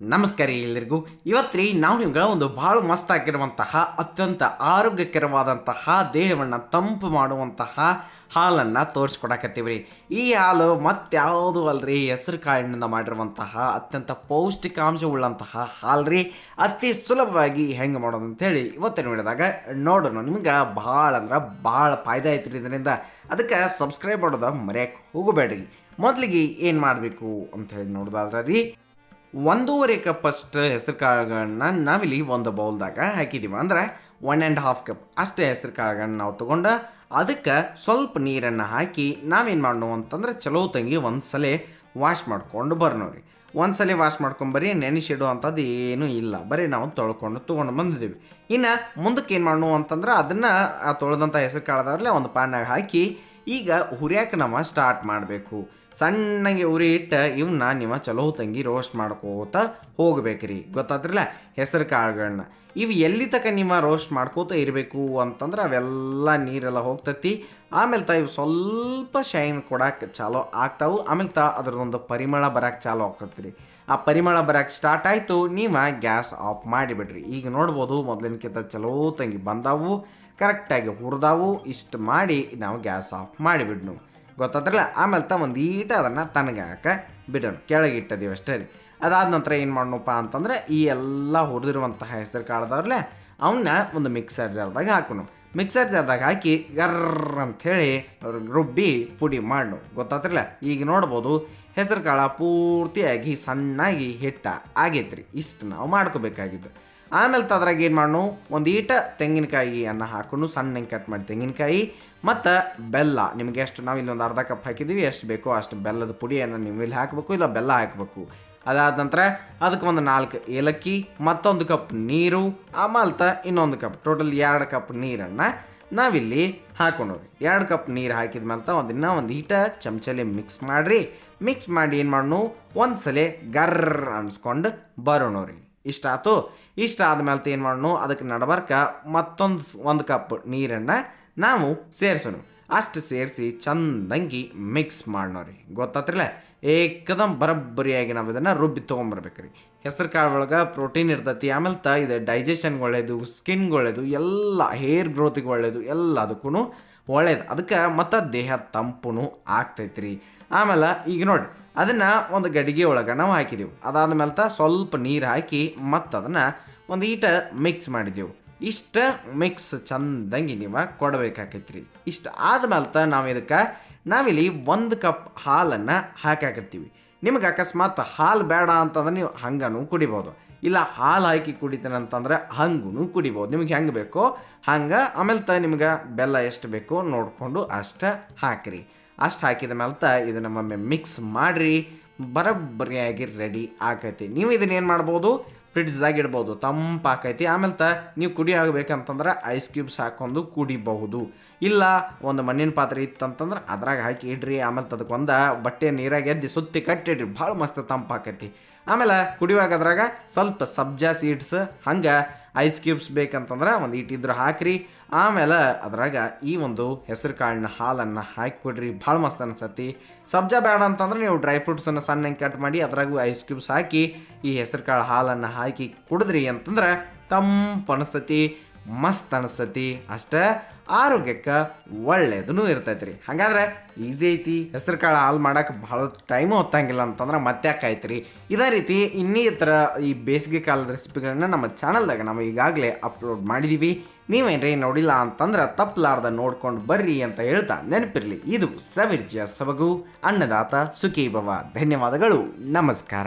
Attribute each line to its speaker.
Speaker 1: ನಮಸ್ಕಾರ ಎಲ್ಲರಿಗೂ ಇವತ್ತು ರೀ ನಾವು ನಿಮ್ಗೆ ಒಂದು ಭಾಳ ಮಸ್ತ್ ಆಗಿರುವಂತಹ ಅತ್ಯಂತ ಆರೋಗ್ಯಕರವಾದಂತಹ, ದೇಹವನ್ನು ತಂಪು ಮಾಡುವಂತಹ ಹಾಲನ್ನು ತೋರಿಸ್ಕೊಡಕತ್ತೀವಿ ರೀ ಈ ಹಾಲು ಮತ್ಯಾವುದು ಅಲ್ರಿ? ಹೆಸರು ಕಾಳಿನಿಂದ ಮಾಡಿರುವಂತಹ, ಅತ್ಯಂತ ಪೌಷ್ಟಿಕಾಂಶವುಳ್ಳಂತಹ ಹಾಲು ರೀ ಅತಿ ಸುಲಭವಾಗಿ ಹೆಂಗೆ ಮಾಡೋದು ಅಂತೇಳಿ ಇವತ್ತಿನ ನೋಡಿದಾಗ ನೋಡೋಣ. ನಿಮ್ಗೆ ಭಾಳ ಅಂದ್ರೆ ಭಾಳ ಫಾಯ್ದೆ ಐತ್ರಿ ಇದರಿಂದ. ಅದಕ್ಕೆ ಸಬ್ಸ್ಕ್ರೈಬ್ ಮಾಡೋದು ಮರೆಯಕ್ಕೆ ಹೋಗಬೇಡ್ರಿ. ಮೊದಲಿಗೆ ಏನು ಮಾಡಬೇಕು ಅಂತ ಹೇಳಿ ನೋಡೋದಾದ್ರೆ ರೀ ಒಂದೂವರೆ ಕಪ್ ಅಷ್ಟು ಹೆಸರು ಕಾಳುಗಳನ್ನ ನಾವಿಲ್ಲಿ ಒಂದು ಬೌಲ್ದಾಗ ಹಾಕಿದ್ದೀವಿ ಅಂದ್ರೆ ಒನ್ ಆ್ಯಂಡ್ ಹಾಫ್ ಕಪ್ ಅಷ್ಟು ಹೆಸರು ಕಾಳುಗಳನ್ನ ನಾವು ತೊಗೊಂಡು ಅದಕ್ಕೆ ಸ್ವಲ್ಪ ನೀರನ್ನು ಹಾಕಿ ನಾವೇನು ಮಾಡೋಣ ಅಂತಂದ್ರೆ ಚಲೋ ತಂಗಿ ಒಂದು ಸಲ ವಾಶ್ ಮಾಡ್ಕೊಂಡು ಬರ್ನೋರಿ ಒಂದು ಸಲ ವಾಶ್ ಮಾಡ್ಕೊಂಬರಿ ನೆನೆಸಿಡುವಂಥದ್ದು ಏನೂ ಇಲ್ಲ. ಬರೀ ನಾವು ತೊಳ್ಕೊಂಡು ತೊಗೊಂಡು ಬಂದಿದ್ದೀವಿ ಇನ್ನು ಮುಂದಕ್ಕೆ ಏನು ಮಾಡೋಣ ಅಂತಂದ್ರೆ ಅದನ್ನು ಆ ತೊಳೆದಂಥ ಹೆಸರು ಕಾಳದವ್ರಲ್ಲೇ ಒಂದು ಪ್ಯಾನಾಗ ಹಾಕಿ ಈಗ ಹುರಿಯಾಕೆ ನಾವು ಸ್ಟಾರ್ಟ್ ಮಾಡಬೇಕು. ಸಣ್ಣಗೆ ಉರಿ ಇಟ್ಟು ಇವನ್ನ ನಿಮ್ಮ ಚಲೋ ತಂಗಿ ರೋಸ್ಟ್ ಮಾಡ್ಕೋತ ಹೋಗ್ಬೇಕ್ರಿ. ಗೊತ್ತಾದ್ರಲ್ಲ? ಹೆಸರು ಕಾಳುಗಳನ್ನ. ಇವು ಎಲ್ಲಿ ತನಕ ನಿಮ್ಮ ರೋಸ್ಟ್ ಮಾಡ್ಕೋತ ಇರಬೇಕು ಅಂತಂದ್ರೆ ಅವೆಲ್ಲ ನೀರೆಲ್ಲ ಹೋಗ್ತತಿ. ಆಮೇಲೆ ತ ಇವು ಸ್ವಲ್ಪ ಶೈನ್ ಕೊಡಕ್ಕೆ ಚಾಲೋ ಆಗ್ತಾವು. ಆಮೇಲೆ ತ ಅದ್ರದ್ದೊಂದು ಪರಿಮಳ ಬರಕ್ಕೆ ಚಾಲೋ ಆಗ್ತತ್ರಿ. ಆ ಪರಿಮಳ ಬರಕ್ಕೆ ಸ್ಟಾರ್ಟ್ ಆಯಿತು. ನೀವು ಗ್ಯಾಸ್ ಆಫ್ ಮಾಡಿಬಿಡ್ರಿ. ಈಗ ನೋಡ್ಬೋದು ಮೊದಲಿನಕ್ಕಿಂತ ಚಲೋ ತಂಗಿ ಬಂದಾವು. ಕರೆಕ್ಟಾಗಿ ಹುರಿದಾವು. ಇಷ್ಟು ಮಾಡಿ ನಾವು ಗ್ಯಾಸ್ ಆಫ್ ಮಾಡಿಬಿಡ್ನು. ಗೊತ್ತಾದ್ರಲ್ಲ? ಆಮೇಲೆ ತ ಒಂದು ಈಟ ಅದನ್ನು ತನಗೆ ಹಾಕ ಬಿಡೋಣ ಕೆಳಗೆ ಇಟ್ಟದೀವಿ ಅಷ್ಟೇ ರೀ. ಅದಾದ ನಂತರ ಏನು ಮಾಡೋಣಪ್ಪ ಅಂತಂದ್ರೆ ಈ ಎಲ್ಲ ಹುರಿದಿರುವಂತಹ ಹೆಸರು ಕಾಳದವ್ರಲ್ಲೇ ಅವನ್ನ ಒಂದು ಮಿಕ್ಸರ್ ಜಾರ್ದಾಗ ಹಾಕೋಣ ಮಿಕ್ಸರ್ ಜಾರ್ದಾಗ ಹಾಕಿ ಗರ್ರ ಅಂಥೇಳಿ ರುಬ್ಬಿ ಪುಡಿ ಮಾಡು ಗೊತ್ತಾತ್ರಲ್ಲ ಈಗ ನೋಡ್ಬೋದು ಹೆಸರು ಕಾಳ ಪೂರ್ತಿಯಾಗಿ ಸಣ್ಣಾಗಿ ಹಿಟ್ಟ ಆಗೈತ್ರಿ ಇಷ್ಟು ನಾವು ಮಾಡ್ಕೋಬೇಕಾಗಿದ್ದು. ಆಮೇಲೆ ತದ್ರಾಗ ಏನು ಮಾಡೋಣ ಒಂದು ಈಟ ತೆಂಗಿನಕಾಯಿ ಅನ್ನ ಹಾಕೊಂಡು ಸಣ್ಣಗೆ ಕಟ್ ಮಾಡಿ ತೆಂಗಿನಕಾಯಿ ಮತ್ತು ಬೆಲ್ಲ. ನಿಮಗೆ ಎಷ್ಟು ನಾವು ಇಲ್ಲಿ ಒಂದು ಅರ್ಧ ಕಪ್ ಹಾಕಿದ್ದೀವಿ, ಎಷ್ಟು ಬೇಕೋ ಅಷ್ಟು ಬೆಲ್ಲದ ಪುಡಿಯನ್ನು ನೀವು ಇಲ್ಲಿ ಹಾಕಬೇಕು ಇಲ್ಲ ಬೆಲ್ಲ ಹಾಕಬೇಕು. ಅದಾದ ನಂತರ ಅದಕ್ಕೆ ಒಂದು ನಾಲ್ಕು ಏಲಕ್ಕಿ, ಮತ್ತೊಂದು ಕಪ್ ನೀರು ಆಮಲ್ತ ಇನ್ನೊಂದು ಕಪ್ ಟೋಟಲ್ ಎರಡು ಕಪ್ ನೀರನ್ನು ನಾವಿಲ್ಲಿ ಹಾಕೊಂಡೋರಿ ಎರಡು ಕಪ್ ನೀರು ಹಾಕಿದ ಮೇಲೆ ಒಂದು ಇನ್ನೂ ಒಂದು ಈಟ ಚಮಚಲಿ ಮಿಕ್ಸ್ ಮಾಡಿರಿ. ಮಿಕ್ಸ್ ಮಾಡಿ ಏನು ಮಾಡೋಣ ಒಂದು ಸಲ ಗರ್ರ ಅನ್ಸ್ಕೊಂಡು ಬರೋಣವ್ರಿ ಇಷ್ಟ ಆಯ್ತು. ಇಷ್ಟ ಆದಮೇಲೆ ಏನು ಮಾಡೋಣ? ಅದಕ್ಕೆ ನಡಬರ್ಕ ಮತ್ತೊಂದು ಒಂದು ಕಪ್ ನೀರನ್ನು ನಾವು ಸೇರಿಸೋಣ. ಅಷ್ಟು ಸೇರಿಸಿ ಚಂದಂಗಿ ಮಿಕ್ಸ್ ಮಾಡೋರಿ ಗೊತ್ತಾತ್ರಲ್ಲ ಏಕದಮ್ ಬರಬ್ಬರಿಯಾಗಿ ನಾವು ಇದನ್ನು ರುಬ್ಬಿ ತೊಗೊಂಬರ್ಬೇಕ್ರಿ. ಹೆಸರು ಕಾಳು ಒಳಗೆ ಪ್ರೋಟೀನ್ ಇರ್ತೈತಿ, ಆಮೇಲೆ ತ ಇದು ಡೈಜೆಷನ್ಗೆ ಒಳ್ಳೆಯದು ಸ್ಕಿನ್ಗೆ ಒಳ್ಳೆಯದು ಎಲ್ಲ ಹೇರ್ ಗ್ರೋತಿಗೆ ಒಳ್ಳೇದು ಎಲ್ಲದಕ್ಕೂ ಒಳ್ಳೇದು. ಅದಕ್ಕೆ ಮತ್ತು ದೇಹ ತಂಪು ಆಗ್ತೈತ್ರಿ. ಆಮೇಲೆ ಈಗ ನೋಡಿ ಅದನ್ನು ಒಂದು ಗಡಿಗೆ ಒಳಗೆ ನಾವು ಹಾಕಿದೆವು. ಅದಾದ್ಮೇಲೆ ತ ಸ್ವಲ್ಪ ನೀರು ಹಾಕಿ ಮತ್ತು ಅದನ್ನು ಒಂದು ಈಟ ಮಿಕ್ಸ್ ಮಾಡಿದೆವು. ಇಷ್ಟು ಮಿಕ್ಸ್ ಚಂದಂಗೆ ನೀವು ಕೊಡಬೇಕಾಕೈತ್ರಿ. ಇಷ್ಟು ಆದ್ಮೇಲೆ ತ ನಾವು ಇದಕ್ಕೆ, ನಾವಿಲ್ಲಿ ಒಂದು ಕಪ್ ಹಾಲನ್ನು ಹಾಕಾಕತ್ತೀವಿ. ನಿಮಗೆ ಅಕಸ್ಮಾತ್ ಹಾಲು ಬೇಡ ಅಂತಂದ್ರೆ ನೀವು ಹಂಗನೂ ಕುಡಿಬೋದು. ಇಲ್ಲ ಹಾಲು ಹಾಕಿ ಕುಡಿತೇನೆ ಅಂತಂದ್ರೆ ಹಂಗೂ ಕುಡಿಬೋದು. ನಿಮ್ಗೆ ಹೆಂಗೆ ಬೇಕೋ ಹಂಗೆ. ಆಮೇಲೆ ತ ನಿಮ್ಗೆ ಬೆಲ್ಲ ಎಷ್ಟು ಬೇಕೋ ನೋಡಿಕೊಂಡು ಅಷ್ಟು ಹಾಕಿರಿ. ಅಷ್ಟು ಹಾಕಿದ ಮೇಲೆ ತ ಇದನ್ನು ಒಮ್ಮೆ ಮಿಕ್ಸ್ ಮಾಡಿರಿ. ಬರೋಬ್ಬರಿಯಾಗಿ ರೆಡಿ ಆಕೈತಿ ನೀವು ಇದನ್ನ ಏನು ಮಾಡ್ಬೋದು? ಫ್ರಿಡ್ಜ್ದಾಗ ಇಡ್ಬೋದು. ತಂಪಾಕೈತಿ. ಆಮೇಲೆ ತ ನೀವು ಕುಡಿ ಆಗಬೇಕಂತಂದ್ರೆ ಐಸ್ ಕ್ಯೂಬ್ಸ್ ಹಾಕೊಂಡು ಕುಡಿಬಹುದು. ಇಲ್ಲ ಒಂದು ಮಣ್ಣಿನ ಪಾತ್ರೆ ಇತ್ತಂತಂದ್ರೆ ಅದ್ರಾಗ ಹಾಕಿ ಇಡ್ರಿ. ಆಮೇಲೆ ತದಕ್ಕೊಂದು ಒಂದು ಬಟ್ಟೆ ನೀರಾಗೆ ಎದ್ದು ಸುತ್ತಿ ಕಟ್ಟಿಡ್ರಿ. ಭಾಳ ಮಸ್ತ್ ತಂಪಾಕೈತಿ. ಆಮೇಲೆ ಕುಡಿಯುವಾಗ ಅದ್ರಾಗ ಸ್ವಲ್ಪ ಸಬ್ಜಾ ಸೀಡ್ಸ್, ಹಂಗೆ ಐಸ್ ಕ್ಯೂಬ್ಸ್ ಬೇಕಂತಂದ್ರೆ ಒಂದು ಇಟ್ಟಿದ್ರು ಹಾಕ್ರಿ. ಆಮೇಲೆ ಅದ್ರಾಗ ಈ ಒಂದು ಹೆಸರು ಕಾಳಿನ ಹಾಲನ್ನು ಹಾಕಿ ಕೊಡ್ರಿ ಭಾಳ ಮಸ್ತ್ ಅನ್ಸತ್ತಿ. ಸಬ್ಜಾ ಬೇಡ ಅಂತಂದ್ರೆ ನೀವು ಡ್ರೈ ಫ್ರೂಟ್ಸನ್ನು ಸಣ್ಣ ಕಟ್ ಮಾಡಿ ಅದ್ರಾಗೂ ಐಸ್ ಕ್ಯೂಬ್ಸ್ ಹಾಕಿ ಈ ಹೆಸರು ಕಾಳು ಹಾಲನ್ನು ಹಾಕಿ ಕುಡಿದ್ರಿ ಅಂತಂದ್ರೆ ತಂಪು ಅನಿಸ್ತತಿ. ಮಸ್ತ್ ಅನಿಸ್ತತಿ ಅಷ್ಟೇ ಆರೋಗ್ಯಕ್ಕೆ ಒಳ್ಳೇದೂ ಇರ್ತೈತಿ ರೀ ಹಾಗಾದ್ರೆ ಈಸಿ ಐತಿ. ಹೆಸರು ಕಾಳು ಹಾಲು ಮಾಡಕ್ಕೆ ಭಾಳ ಟೈಮು ಹೊತ್ತಂಗಿಲ್ಲ ಅಂತಂದ್ರೆ ಮತ್ತೆ ಆಯ್ತು ಇದೇ ರೀತಿ ಇನ್ನಿತರ ಈ ಬೇಸಿಗೆ ಕಾಲದ ರೆಸಿಪಿಗಳನ್ನ ನಮ್ಮ ಚಾನಲ್ದಾಗ ನಾವು ಈಗಾಗಲೇ ಅಪ್ಲೋಡ್ ಮಾಡಿದ್ದೀವಿ ನೀವೇನ್ರಿ ನೋಡಿಲ್ಲ ಅಂತಂದ್ರೆ ತಪ್ಪಲಾರ್ದ ನೋಡ್ಕೊಂಡು ಬರ್ರಿ ಅಂತ ಹೇಳ್ತಾ ನೆನಪಿರಲಿ. ಇದು ಸವಿರ್ಜಿಯ ಸೊಬಗು. ಅನ್ನದಾತ ಸುಖಿ ಭವ ಧನ್ಯವಾದಗಳು. ನಮಸ್ಕಾರ.